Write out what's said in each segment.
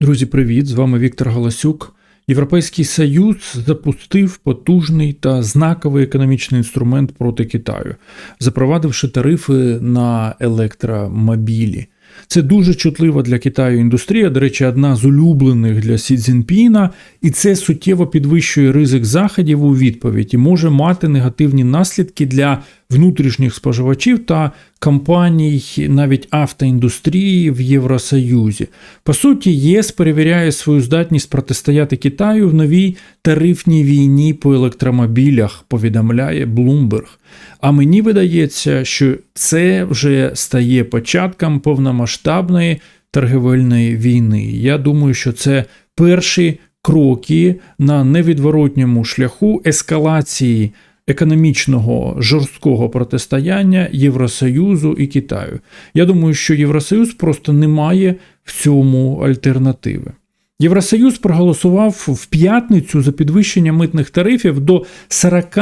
Друзі, привіт! З вами Віктор Галасюк. Європейський Союз запустив потужний та знаковий економічний інструмент проти Китаю, запровадивши тарифи на електромобілі. Це дуже чутлива для Китаю індустрія, до речі, одна з улюблених для Сі Цзіньпіна, і це суттєво підвищує ризик заходів у відповідь і може мати негативні наслідки для внутрішніх споживачів та компаній, навіть автоіндустрії в Євросоюзі. По суті, ЄС перевіряє свою здатність протистояти Китаю в новій тарифній війні по електромобілях, повідомляє Bloomberg. А мені видається, що це вже стає початком повномасштабної торгівельної війни. Я думаю, що це перші кроки на невідворотньому шляху ескалації економічного жорсткого протистояння Євросоюзу і Китаю. Я думаю, що Євросоюз просто не має в цьому альтернативи. Євросоюз проголосував в п'ятницю за підвищення митних тарифів до 40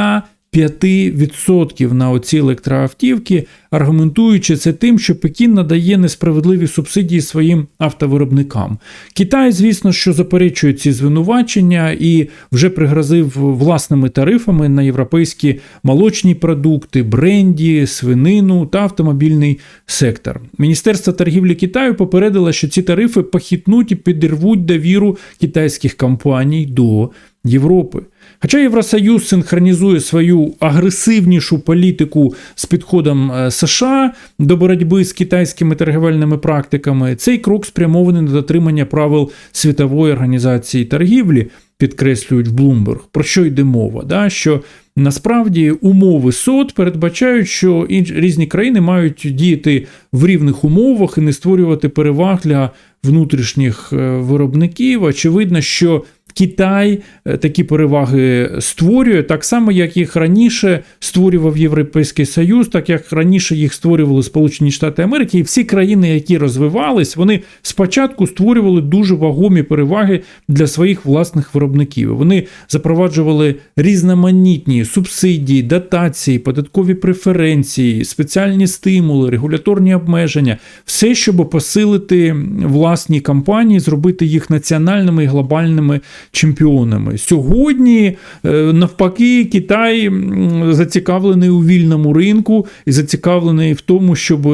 5% на оці електроавтівки, аргументуючи це тим, що Пекін надає несправедливі субсидії своїм автовиробникам. Китай, звісно, що заперечує ці звинувачення і вже пригрозив власними тарифами на європейські молочні продукти, бренді, свинину та автомобільний сектор. Міністерство торгівлі Китаю попередило, що ці тарифи похитнуть і підірвуть довіру китайських компаній до Європи. Хоча Євросоюз синхронізує свою агресивнішу політику з підходом е, США до боротьби з китайськими торгівельними практиками, цей крок спрямований на дотримання правил світової організації торгівлі, підкреслюють в Bloomberg. Про що йде мова? Да? Що насправді умови СОД передбачають, що різні країни мають діяти в рівних умовах і не створювати переваг для внутрішніх е, виробників. Очевидно, що Китай е, такі переваги створює, так само, як їх раніше створював Європейський Союз, так як раніше їх створювали Сполучені Штати Америки, і всі країни, які розвивались, вони спочатку створювали дуже вагомі переваги для своїх власних виробників. Вони запроваджували різноманітні субсидії, дотації, податкові преференції, спеціальні стимули, регуляторні обмеження, все, щоб посилити власні компанії, зробити їх національними і глобальними чемпіонами. Сьогодні, е, навпаки, Китай зацікавлений у вільному ринку і зацікавлений в тому, щоб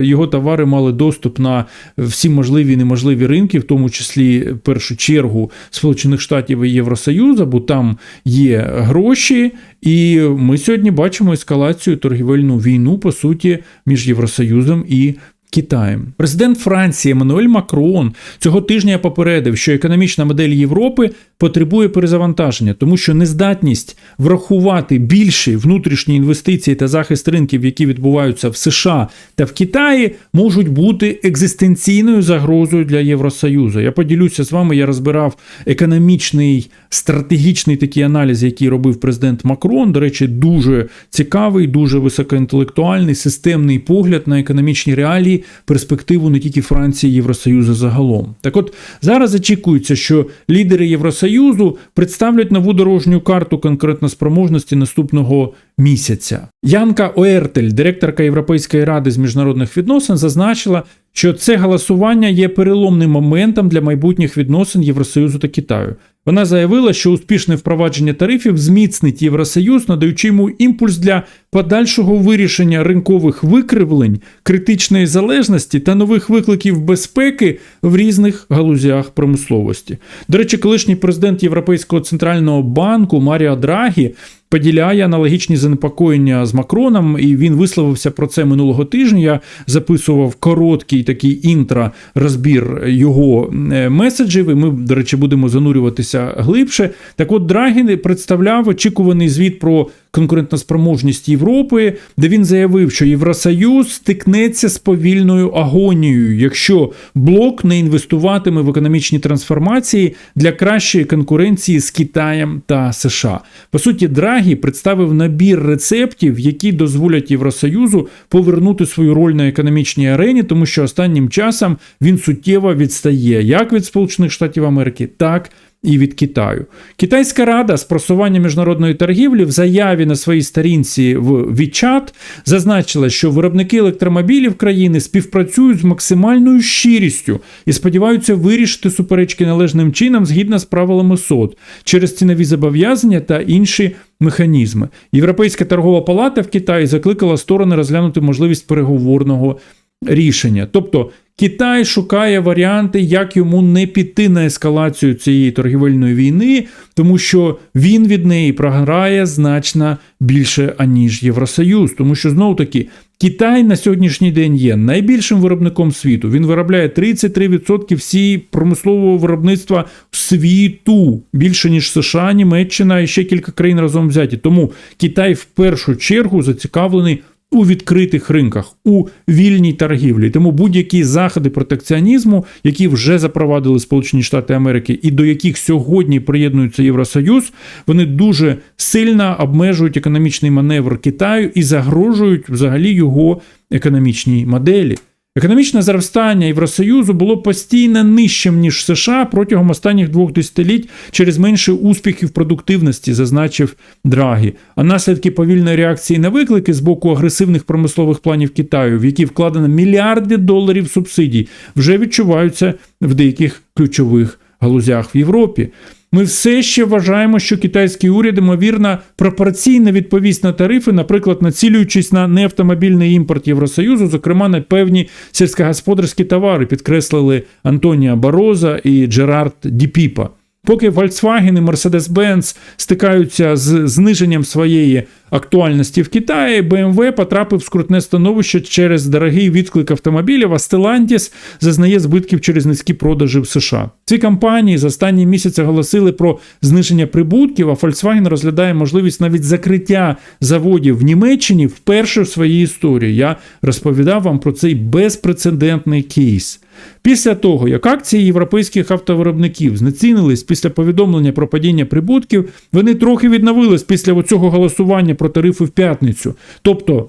його товари мали доступ на всі можливі і неможливі ринки, в тому числі в першу чергу Сполучених Штатів і Євросоюзу, бо там є гроші. І ми сьогодні бачимо ескалацію торгівельну війну по суті між Євросоюзом і Китаєм. Президент Франції Еммануель Макрон цього тижня попередив, що економічна модель Європи потребує перезавантаження, тому що нездатність врахувати більші внутрішні інвестиції та захист ринків, які відбуваються в США та в Китаї, можуть бути екзистенційною загрозою для Євросоюзу. Я поділюся з вами. Я розбирав економічний стратегічний такий аналіз, який робив президент Макрон. До речі, дуже цікавий, дуже високоінтелектуальний, системний погляд на економічні реалії, перспективу не тільки Франції, Євросоюзу загалом. Так, от зараз очікується, що лідери Євросоюзу представлять нову дорожню карту конкретно спроможності наступного місяця. Янка Оертель, директорка Європейської ради з міжнародних відносин, зазначила, що це голосування є переломним моментом для майбутніх відносин Євросоюзу та Китаю. Вона заявила, що успішне впровадження тарифів зміцнить Євросоюз, надаючи йому імпульс для подальшого вирішення ринкових викривлень, критичної залежності та нових викликів безпеки в різних галузях промисловості. До речі, колишній президент Європейського центрального банку Маріо Драгі поділяє аналогічні занепокоєння з Макроном, і він висловився про це минулого тижня. Я записував короткий такий інтро розбір його е, меседжів. і Ми, до речі, будемо занурюватися глибше. Так, от Драгін представляв очікуваний звіт про конкурентоспроможність Європи, де він заявив, що Євросоюз стикнеться з повільною агонією, якщо блок не інвестуватиме в економічні трансформації для кращої конкуренції з Китаєм та США. По суті, Драгі представив набір рецептів, які дозволять Євросоюзу повернути свою роль на економічній арені, тому що останнім часом він суттєво відстає як від Сполучених Штатів Америки, так і від Китаю. Китайська рада з просування міжнародної торгівлі в заяві на своїй сторінці в WeChat зазначила, що виробники електромобілів країни співпрацюють з максимальною щирістю і сподіваються вирішити суперечки належним чином згідно з правилами СОД через цінові зобов'язання та інші механізми. Європейська торгова палата в Китаї закликала сторони розглянути можливість переговорного рішення. Тобто Китай шукає варіанти, як йому не піти на ескалацію цієї торгівельної війни, тому що він від неї програє значно більше аніж Євросоюз. Тому що знову таки Китай на сьогоднішній день є найбільшим виробником світу. Він виробляє 33% всі промислового виробництва світу більше ніж США, Німеччина і ще кілька країн разом взяті. Тому Китай в першу чергу зацікавлений у відкритих ринках, у вільній торгівлі. Тому будь-які заходи протекціонізму, які вже запровадили Сполучені Штати Америки, і до яких сьогодні приєднується Євросоюз, вони дуже сильно обмежують економічний маневр Китаю і загрожують взагалі його економічній моделі. Економічне зростання Євросоюзу було постійно нижчим ніж США протягом останніх двох десятиліть через менше успіхів продуктивності, зазначив Драгі. А наслідки повільної реакції на виклики з боку агресивних промислових планів Китаю, в які вкладено мільярди доларів субсидій, вже відчуваються в деяких ключових галузях в Європі. Ми все ще вважаємо, що китайський уряд, ймовірно, пропорційно відповість на тарифи, наприклад, націлюючись на неавтомобільний імпорт Євросоюзу, зокрема на певні сільськогосподарські товари, підкреслили Антонія Бароза і Джерард Діпіпа. Поки Volkswagen і Mercedes-Benz стикаються з зниженням своєї актуальності в Китаї, BMW потрапив в скрутне становище через дорогий відклик автомобілів, а Stellantis зазнає збитків через низькі продажі в США. Ці компанії за останні місяці оголосили про зниження прибутків, а Volkswagen розглядає можливість навіть закриття заводів в Німеччині вперше в своїй історії. Я розповідав вам про цей безпрецедентний кейс. Після того, як акції європейських автовиробників знецінились після повідомлення про падіння прибутків, вони трохи відновились після цього голосування про тарифи в п'ятницю. Тобто.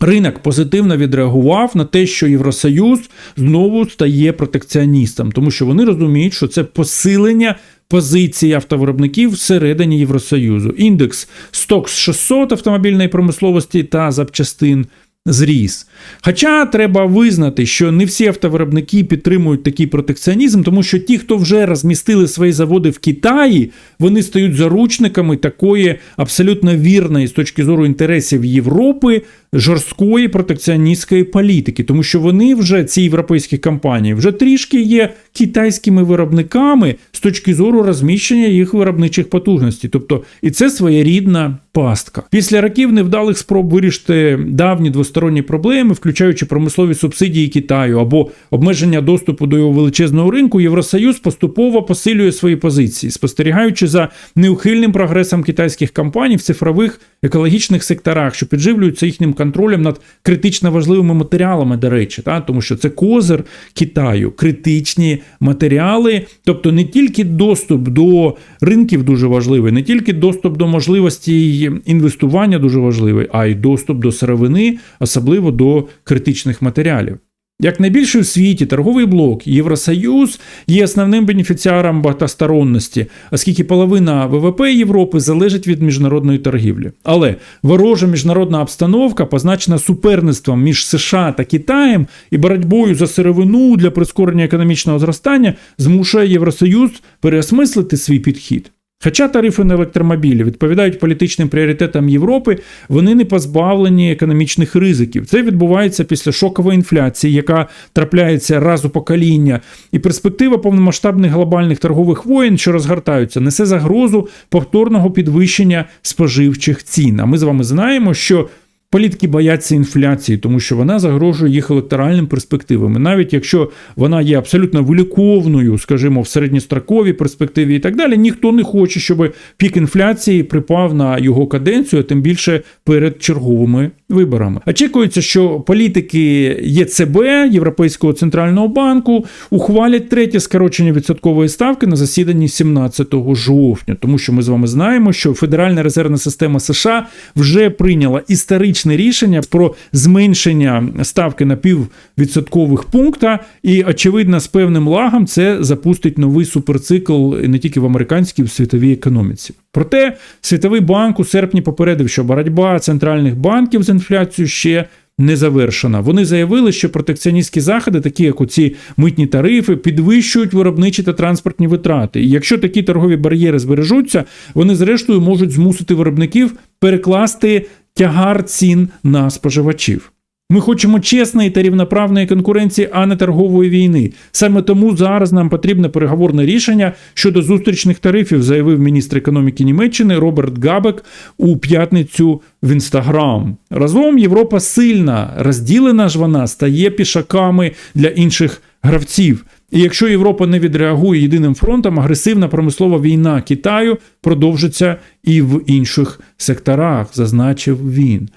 Ринок позитивно відреагував на те, що Євросоюз знову стає протекціоністом, тому що вони розуміють, що це посилення позиції автовиробників всередині Євросоюзу. Індекс Стокс 600 автомобільної промисловості та запчастин зріс. Хоча треба визнати, що не всі автовиробники підтримують такий протекціонізм, тому що ті, хто вже розмістили свої заводи в Китаї, вони стають заручниками такої абсолютно вірної з точки зору інтересів Європи жорсткої протекціоністської політики, тому що вони вже ці європейські компанії вже трішки є китайськими виробниками з точки зору розміщення їх виробничих потужностей. Тобто, і це своєрідна пастка. Після років невдалих спроб вирішити давні двосторонні проблеми, включаючи промислові субсидії Китаю або обмеження доступу до його величезного ринку, Євросоюз поступово посилює свої позиції, спостерігаючи за неухильним прогресом китайських компаній в цифрових екологічних секторах, що підживлюються їхнім контролем над критично важливими матеріалами, до речі, та? тому що це козир Китаю, критичні матеріали, тобто не тільки доступ до ринків дуже важливий, не тільки доступ до можливості інвестування дуже важливий, а й доступ до сировини, особливо до критичних матеріалів. Як найбільший у світі торговий блок Євросоюз є основним бенефіціаром багатосторонності, оскільки половина ВВП Європи залежить від міжнародної торгівлі. Але ворожа міжнародна обстановка, позначена суперництвом між США та Китаєм і боротьбою за сировину для прискорення економічного зростання, змушує Євросоюз переосмислити свій підхід. Хоча тарифи на електромобілі відповідають політичним пріоритетам Європи, вони не позбавлені економічних ризиків. Це відбувається після шокової інфляції, яка трапляється раз у покоління, і перспектива повномасштабних глобальних торгових воєн, що розгортаються, несе загрозу повторного підвищення споживчих цін. А ми з вами знаємо, що Політики бояться інфляції, тому що вона загрожує їх електоральним перспективам. Навіть якщо вона є абсолютно виліковною, скажімо, в середньостроковій перспективі і так далі, ніхто не хоче, щоб пік інфляції припав на його каденцію, а тим більше перед черговими виборами. Очікується, що політики ЄЦБ Європейського центрального банку ухвалять третє скорочення відсоткової ставки на засіданні 17 жовтня, тому що ми з вами знаємо, що Федеральна резервна система США вже прийняла історичне тактичне рішення про зменшення ставки на піввідсоткових пункта, і очевидно, з певним лагом це запустить новий суперцикл не тільки в американській, в світовій економіці. Проте Світовий банк у серпні попередив, що боротьба центральних банків з інфляцією ще не завершена. Вони заявили, що протекціоністські заходи, такі як оці митні тарифи, підвищують виробничі та транспортні витрати. І якщо такі торгові бар'єри збережуться, вони зрештою можуть змусити виробників перекласти тягар цін на споживачів. Ми хочемо чесної та рівноправної конкуренції, а не торгової війни. Саме тому зараз нам потрібне переговорне рішення щодо зустрічних тарифів, заявив міністр економіки Німеччини Роберт Габек у п'ятницю в інстаграм. Разом Європа сильна, розділена ж вона стає пішаками для інших гравців. І якщо Європа не відреагує єдиним фронтом, агресивна промислова війна Китаю продовжиться і в інших секторах, зазначив він.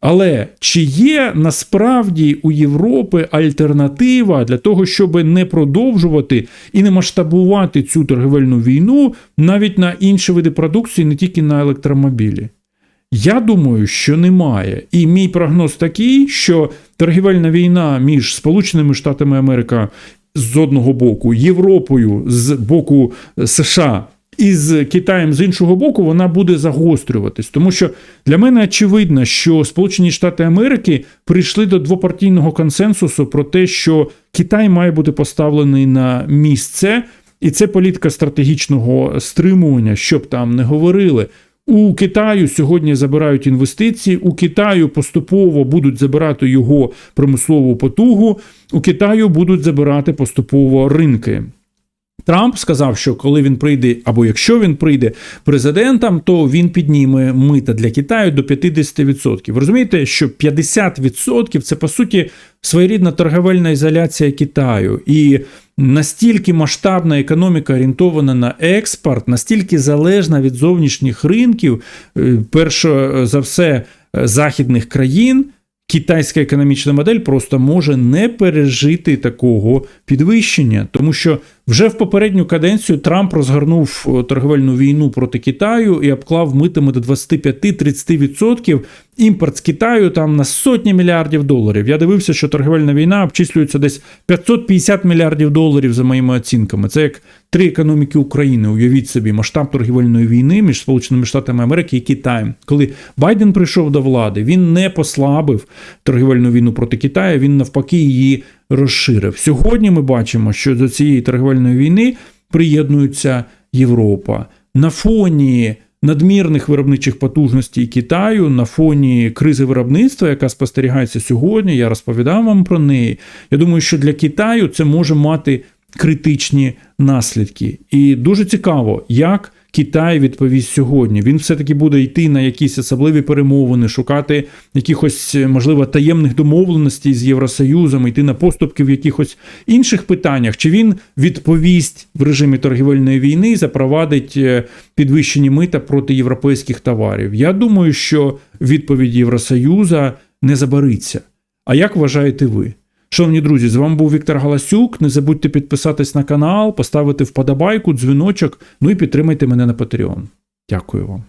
Але чи є насправді у Європи альтернатива для того, щоб не продовжувати і не масштабувати цю торговельну війну навіть на інші види продукції, не тільки на електромобілі? Я думаю, що немає. І мій прогноз такий, що торгівельна війна між Сполученими Штатами Америки з одного боку, Європою з боку США і з Китаєм з іншого боку, вона буде загострюватись. Тому що для мене очевидно, що Сполучені Штати Америки прийшли до двопартійного консенсусу про те, що Китай має бути поставлений на місце, і це політика стратегічного стримування, щоб там не говорили. У Китаю сьогодні забирають інвестиції. У Китаю поступово будуть забирати його промислову потугу. У Китаю будуть забирати поступово ринки. Трамп сказав, що коли він прийде, або якщо він прийде президентом, то він підніме мита для Китаю до 50%. Ви розумієте, що 50% це по суті своєрідна торговельна ізоляція Китаю. І настільки масштабна економіка орієнтована на експорт, настільки залежна від зовнішніх ринків, е, перше за все е, західних країн. Китайська економічна модель просто може не пережити такого підвищення, тому що вже в попередню каденцію Трамп розгорнув торговельну війну проти Китаю і обклав митами до 25-30% імпорт з Китаю там на сотні мільярдів доларів. Я дивився, що торговельна війна обчислюється десь 550 мільярдів доларів за моїми оцінками. Це як три економіки України. Уявіть собі, масштаб торгівельної війни між Сполученими Штатами Америки і Китаєм. Коли Байден прийшов до влади, він не послабив торгівельну війну проти Китаю, він навпаки її розширив. Сьогодні ми бачимо, що до цієї торгівельної війни приєднується Європа на фоні. Надмірних виробничих потужностей Китаю на фоні кризи виробництва, яка спостерігається сьогодні, я розповідав вам про неї. Я думаю, що для Китаю це може мати критичні наслідки. І дуже цікаво, як Китай відповість сьогодні. Він все-таки буде йти на якісь особливі перемовини, шукати якихось, можливо, таємних домовленостей з Євросоюзом, йти на поступки в якихось інших питаннях. Чи він відповість в режимі торгівельної війни запровадить е, підвищені мита проти європейських товарів? Я думаю, що відповідь Євросоюза не забариться. А як вважаєте ви? Шановні друзі, з вами був Віктор Галасюк. Не забудьте підписатись на канал, поставити вподобайку, дзвіночок, ну і підтримайте мене на Patreon. Дякую вам.